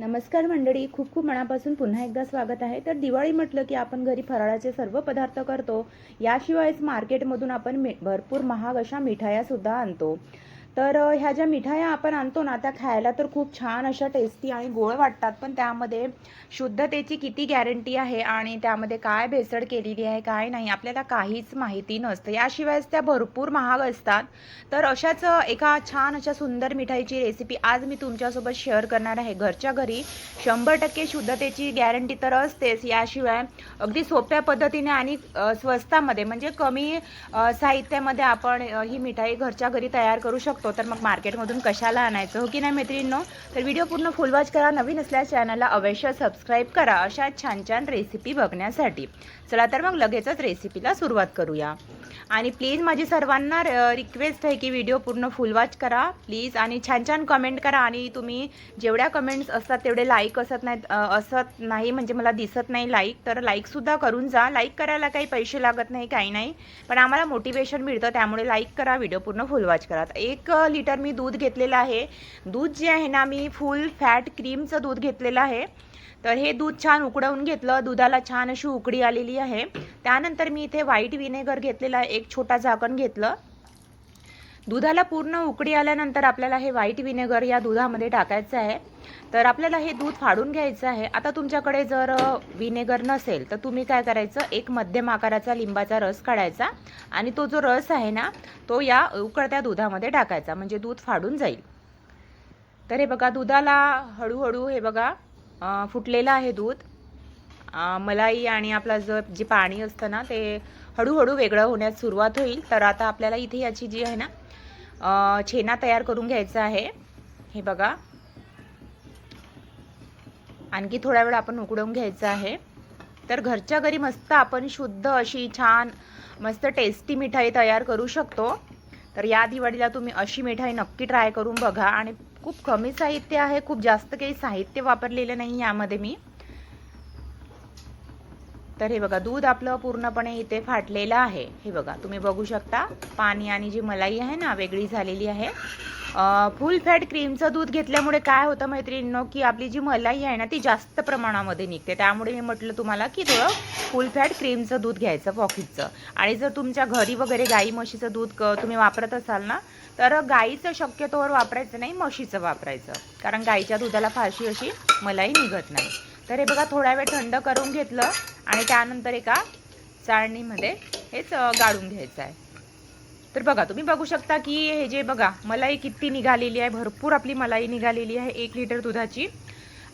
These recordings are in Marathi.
नमस्कार मंडळी खूप खूप मनापासून पुन्हा एकदा स्वागत आहे. तर दिवाळी म्हटलं की आपण घरी फराळाचे सर्व पदार्थ करतो. याशिवायच मार्केटमधून आपण भरपूर महाग अशा मिठायासुद्धा आणतो. तर ह्या ज्या मिठाया आपण आणतो ना त्या खायला तर खूप छान अशा टेस्टी आणि गोड वाटतात. पण त्यामध्ये शुद्धतेची किती गॅरंटी आहे आणि त्यामध्ये काय भेसळ केलेली आहे काय नाही आपल्याला काहीच माहिती नसतं. याशिवायच त्या भरपूर महाग असतात. तर अशाच एका छान अशा सुंदर मिठाईची रेसिपी आज मी तुमच्यासोबत शेअर करणार आहे. घरच्या घरी शंभर टक्के शुद्धतेची गॅरंटी तर असतेच. याशिवाय अगदी सोप्या पद्धतीने आणि स्वस्तामध्ये म्हणजे कमी साहित्यामध्ये आपण ही मिठाई घरच्या घरी तयार करू शकतो. तर मग मार्केटमधून कशाला आणायचं? हो की नाही मैत्रिणींनो? तर व्हिडिओ पूर्ण फुलवाच करा. नवीन असल्यास चॅनलला अवश्य सबस्क्राईब करा. अशा छान छान रेसिपी बघण्यासाठी. चला तर मग लगेचच रेसिपीला सुरुवात करूया. आणि प्लीज माझी सर्वांना रिक्वेस्ट आहे की व्हिडिओ पूर्ण फुलवाच करा. प्लीज आणि छान छान कमेंट करा. आणि तुम्ही जेवढ्या कमेंट्स असतात तेवढे लाईक असत नाहीत असत नाही म्हणजे मला दिसत नाही लाईक तर लाईक लाईकसुद्धा करून जा. लाईक करायला काही पैसे लागत नाही काही नाही. पण आम्हाला मोटिवेशन मिळतं त्यामुळे लाईक करा व्हिडिओ पूर्ण फुल वॉच करा. एक लिटर मी दूध घेतलेलं आहे. दूध जे आहे ना मी फुल फॅट क्रीमचं दूध घेतलेलं आहे. तर हे दूध छान उकडवून घेतलं. दुधाला छान अशी उकडी आलेली आहे. त्यानंतर मी इथे व्हाईट विनेगर घेतलेला आहे. एक छोटा झाकण घेतलं. दुधाला पूर्ण उकडी आल्यानंतर आपल्याला हे व्हाईट विनेगर या दुधामध्ये टाकायचं आहे. तर आपल्याला हे दूध फाडून घ्यायचं आहे. आता तुमच्याकडे जर विनेगर नसेल तर तुम्ही काय करायचं? एक मध्यम आकाराचा लिंबाचा रस काढायचा आणि तो जो रस आहे ना तो या उकळत्या दुधामध्ये टाकायचा म्हणजे दूध फाडून जाईल. तर हे बघा दुधाला हळूहळू हे बघा फुटलेलं आहे दूध. मलाई आणि आपला जो जे पाणी असतं ना ते हळूहळू वेगळं होण्यास सुरुवात होईल. तर आता आपल्याला इथे याची जी आहे ना छेना तयार करून घ्यायचा आहे. हे बघा. आणखी थोडा वेळ आपण उकडवून घ्यायचं आहे. तर घरच्या घरी मस्त आपण शुद्ध अशी छान मस्त टेस्टी मिठाई तयार करू शकतो. तर या दिवाळीला तुम्ही अशी मिठाई नक्की ट्राय करून बघा. आणि खूप कमी साहित्य आहे खूप जास्त काही साहित्य वापरलेलं नाही यामध्ये मी. तर हे बघा दूध आपलं पूर्णपणे इथे फाटलेलं आहे. हे बघा तुम्ही बघू शकता पाणी आणि जी मलाई आहे ना वेगळी झालेली आहे. फुल फॅट क्रीमचं दूध घेतल्यामुळे काय होतं मैत्रिणींनो की आपली जी मलाई आहे ना ती जास्त प्रमाणामध्ये निघते. त्यामुळे मी म्हटलं तुम्हाला की थोडं फुल फॅट क्रीमचं दूध घ्यायचं पॉकेटचं आणि जर तुमच्या घरी वगैरे गाई म्हशीचं दूध क तुम्ही वापरत असाल ना तर गाईचं शक्यतोवर वापरायचं नाही म्हशीचं वापरायचं. कारण गाईच्या दुधाला फारशी अशी मलाई निघत नाही. तर हे बघा थोडा वेळ थंड करून घेतलं आणि त्यानंतर एका चाळणीमध्ये हेच गाळून घ्यायचं आहे. तर बघा तुम्ही बघू शकता की हे जे बघा मलाई किती निघालेली आहे भरपूर आपली मलाई निघालेली आहे एक लिटर दुधाची.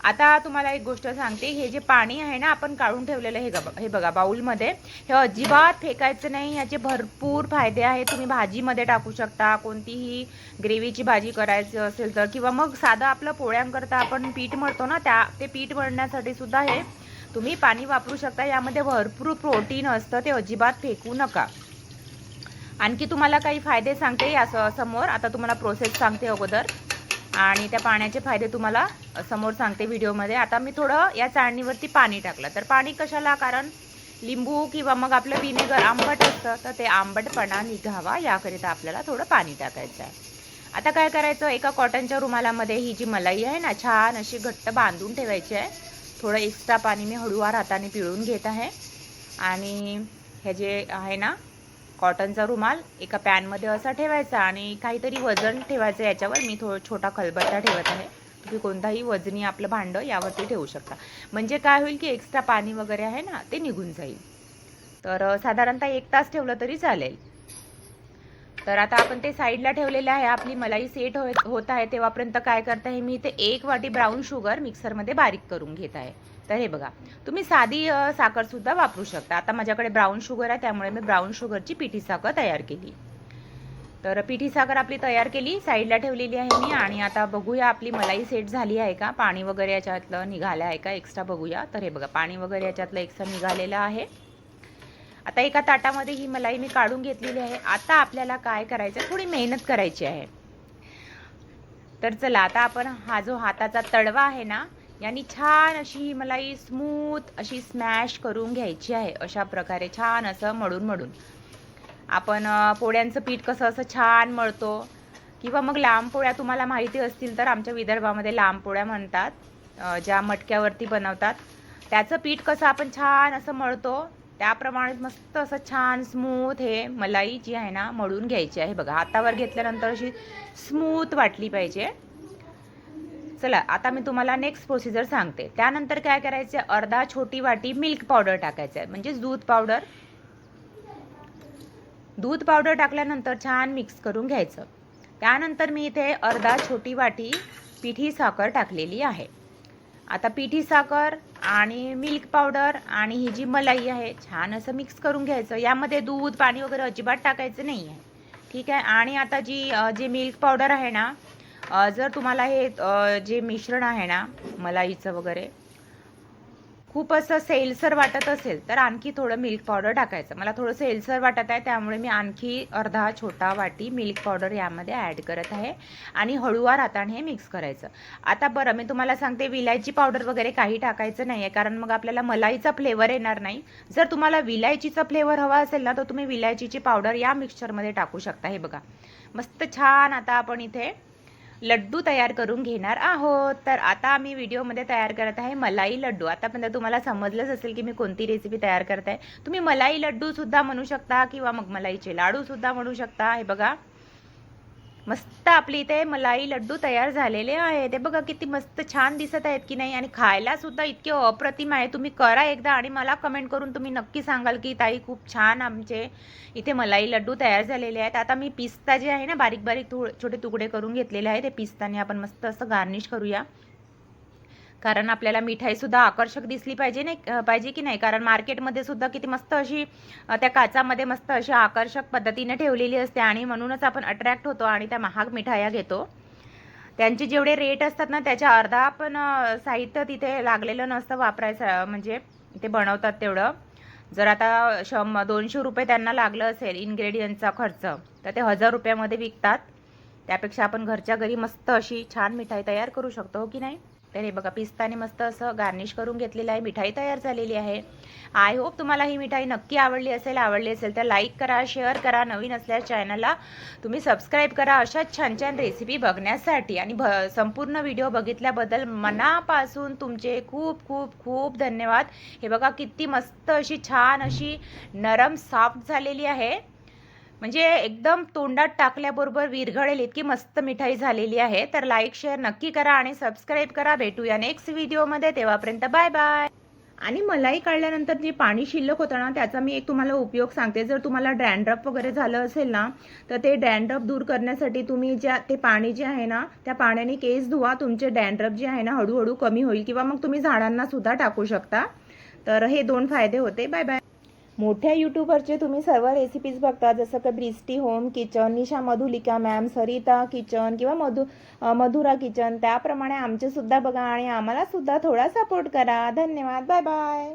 आता तुम्हाला एक गोष्ट सांगते हे जे पाणी आहे ना आपण काढून ठेवलेलं हे ग- हे बघा बाऊलमध्ये हे अजिबात फेकायचं नाही याचे भरपूर फायदे आहेत. तुम्ही भाजीमध्ये टाकू शकता कोणतीही ग्रेव्हीची भाजी करायची असेल तर. किंवा मग साधं आपलं पोळ्यांकरता आपण पीठ मळतो ना त्या ते पीठ मळण्यासाठी सुद्धा हे तुम्ही पाणी वापरू शकता. यामध्ये भरपूर प्रोटीन असतं ते अजिबात फेकू नका. आणखी तुम्हाला काही फायदे सांगते या समोर. आता तुम्हाला प्रोसेस सांगते अगोदर. आणि त्या पाण्याचे फायदे तुम्हाला समोर सांगते व्हिडिओमध्ये. आता मी थोडं या चाळणीवरती पाणी टाकलं. तर पाणी कशाला? कारण लिंबू किंवा मग आपलं विनेगर आंबट असतं तर ते आंबटपणा निघावा याकरिता आपल्याला थोडं पाणी टाकायचं आहे. आता काय करायचं? एका कॉटनच्या रुमालामध्ये ही जी मलाई आहे ना छान अशी घट्ट बांधून ठेवायची आहे. थोडं एक्स्ट्रा पाणी मी हळूवार हाताने पिळून घेत आहे. आणि हे जे आहे ना कॉटनचा रुमाल एका पॅनमध्ये असा ठेवायचा आणि काहीतरी वजन ठेवायचं याच्यावर. मी थोडं छोटा खलबत्ता ठेवत आहे. तुम्ही कोणताही वजनी आपलं भांडं यावरती ठेवू शकता. म्हणजे काय होईल की एक्स्ट्रा पाणी वगैरे आहे ना ते निघून जाईल. तर साधारणतः एक तास ठेवलं तरी चालेल. तर आता आपण ते साईडला ठेवलेलं आहे. आपली मलाई सेट होत होत आहे. तेव्हापर्यंत काय करत आहे मी इथे एक वाटी ब्राऊन शुगर मिक्सरमध्ये बारीक करून घेत आहे. तर हे बघा तुम्ही साधी साखरसुद्धा वापरू शकता. आता माझ्याकडे ब्राऊन शुगर आहे त्यामुळे मी ब्राऊन शुगरची पिठी साखर तयार केली. तर पिठी साखर आपली तयार केली. साईडला ठेवलेली आहे मी आणि आता बघूया आपली मलाई सेट झाली आहे का? पाणी वगैरे याच्यातलं निघालं आहे का? एक्स्ट्रा बघूया. तर हे बघा पाणी वगैरे याच्यातलं एक्स्ट्रा निघालेलं आहे. आता एका ताटामध्ये ही मलाई मी काढून घेतलेली आहे. आता आपल्याला काय करायचं आहे? थोडी मेहनत करायची आहे. तर चला आता आपण हा जो हाताचा तडवा आहे ना यांनी छान अशी ही मलाई स्मूथ अशी स्मॅश करून घ्यायची आहे. अशा प्रकारे छान असं मळून मळून. आपण पोळ्यांचं पीठ कसं असं छान मळतो. किंवा मग लांब पोळ्या तुम्हाला माहिती असतील तर आमच्या विदर्भामध्ये लांब पोळ्या म्हणतात ज्या मटक्यावरती बनवतात. त्याचं पीठ कसं आपण छान असं मळतो. त्याप्रमाणे मस्त असं छान स्मूथ हे मलाई जी आहे ना मळून घ्यायची आहे. बघा हातावर घेतल्यानंतर अशी स्मूथ वाटली पाहिजे. चला आता मी तुम्हाला नेक्स्ट प्रोसिजर सांगते. त्यानंतर काय करायचं अर्धा छोटी वाटी मिल्क पावडर टाकायचं आहे म्हणजेच दूध पावडर दूध पावडर टाकल्यानंतर छान मिक्स करून घ्यायचं. त्यानंतर मी इथे अर्धा छोटी वाटी पिठी साखर टाकलेली आहे. आता पिठी साखर आणि मिल्क पावडर आणि ही जी मलाई आहे छान असं मिक्स करून घ्यायचं. यामध्ये दूध पाणी वगैरे अजिबात टाकायचं नाही आहे ठीक आहे? आणि आता जी जे मिल्क पावडर आहे ना जर तुम्हाला हे जे मिश्रण आहे ना मलाईचं वगैरे खूप असं सेलसर वाटत असेल तर आणखी थोडं मिल्क पावडर टाकायचं. मला थोडं सेलसर वाटत आहे त्यामुळे मी आणखी अर्धा छोटा वाटी मिल्क पावडर यामध्ये ॲड करत आहे आणि हळूवार हाताने हे मिक्स करायचं. आता बरं मी तुम्हाला सांगते विलायची पावडर वगैरे काही टाकायचं नाही आहे कारण मग आपल्याला मलाईचा फ्लेवर येणार नाही. जर तुम्हाला विलायचीचा फ्लेवर हवा असेल ना तर तुम्ही विलायचीची पावडर या मिक्सचरमध्ये टाकू शकता. हे बघा. मस्त छान आता आपण इथे लड्डू तयार करून घेणार आहोत. तर आता आम्ही व्हिडिओमध्ये तयार करत आहे मलाई लड्डू. आतापर्यंत तुम्हाला समजलंच असेल की मी कोणती रेसिपी तयार करत आहे. तुम्ही मलाई लड्डू सुद्धा म्हणू शकता किंवा मग मलाईचे लाडू सुद्धा म्हणू शकता. हे बघा. मस्त आपली इथे मलाई लड्डू तयार झालेले आहे ते बघा किती मस्त छान दिसत आहेत की नाही आणि खायला सुद्धा इतके अप्रतिम आहे. तुम्ही करा एकदा आणि मला कमेंट करून तुम्ही नक्की सांगाल की ताई खूप छान आमचे इथे मलाई लड्डू तयार झालेले आहेत. आता मी पिस्ता जे आहे ना बारीक बारीक थो छोटे तुकडे करून घेतलेले आहे ते पिस्ताने आपण मस्त असं गार्निश करूया. कारण आपल्याला मिठाईसुद्धा आकर्षक दिसली पाहिजे नाही पाहिजे की नाही? कारण मार्केटमध्ये सुद्धा किती मस्त अशी त्या काचामध्ये मस्त अशी आकर्षक पद्धतीने ठेवलेली असते आणि म्हणूनच आपण अट्रॅक्ट होतो आणि त्या महाग मिठाया घेतो. त्यांचे जेवढे रेट असतात ना त्याच्या अर्धा पण साहित्य तिथे लागलेलं नसतं वापरायचं म्हणजे ते बनवतात तेवढं. जर आता शं दोनशे रुपये त्यांना लागलं असेल इन्ग्रेडियंटचा खर्च तर ते हजार रुपयामध्ये विकतात. त्यापेक्षा आपण घरच्या घरी मस्त अशी छान मिठाई तयार करू शकतो हो की नाही? तर हे बघा पिस्ताने मस्त असं गार्निश करून घेतलेलं आहे. मिठाई तयार झालेली आहे. आय होप तुम्हाला ही मिठाई नक्की आवडली असेल आवडली असेल तर लाईक करा शेअर करा. नवीन असल्यास चॅनलला तुम्ही सबस्क्राईब करा. अशाच छान छान रेसिपी बघण्यासाठी आणि भ संपूर्ण व्हिडिओ बघितल्याबद्दल मनापासून तुमचे खूप खूप खूप धन्यवाद. हे बघा किती मस्त अशी छान अशी नरम सॉफ्ट झालेली आहे. म्हणजे एकदम तोंडात टाकल्याबरोबर विरघळेल इतकी मस्त मिठाई झालेली आहे. तर लाईक शेअर नक्की करा आणि सबस्क्राईब करा. भेटूया नेक्स्ट व्हिडिओमध्ये तेव्हापर्यंत बाय बाय आणि मलाई काढल्यानंतर जे पाणी शिल्लक होतं ना त्याचा मी एक तुम्हाला उपयोग सांगते. जर तुम्हाला डॅन्ड्रफ वगैरे झालं असेल ना तर ते डॅन्ड्रफ दूर करण्यासाठी तुम्ही ज्या ते पाणी जे आहे ना त्या पाण्याने केस धुवा. तुमचे डॅन्ड्रफ जे आहे ना हळूहळू कमी होईल किंवा मग तुम्ही झाडांना सुद्धा टाकू शकता. तर हे दोन फायदे होते. बाय बाय मोठ्या यूट्यूबरचे तुम्ही सर्व रेसिपीज बघता जसं की Vrishti home kitchen Nisha Madhulika ma'am Sarita kitchen किंवा मधु मधुरा किचन त्याप्रमाणे आमचे सुद्धा बघा आणि आम्हाला सुद्धा थोडा सपोर्ट करा. धन्यवाद. Bye bye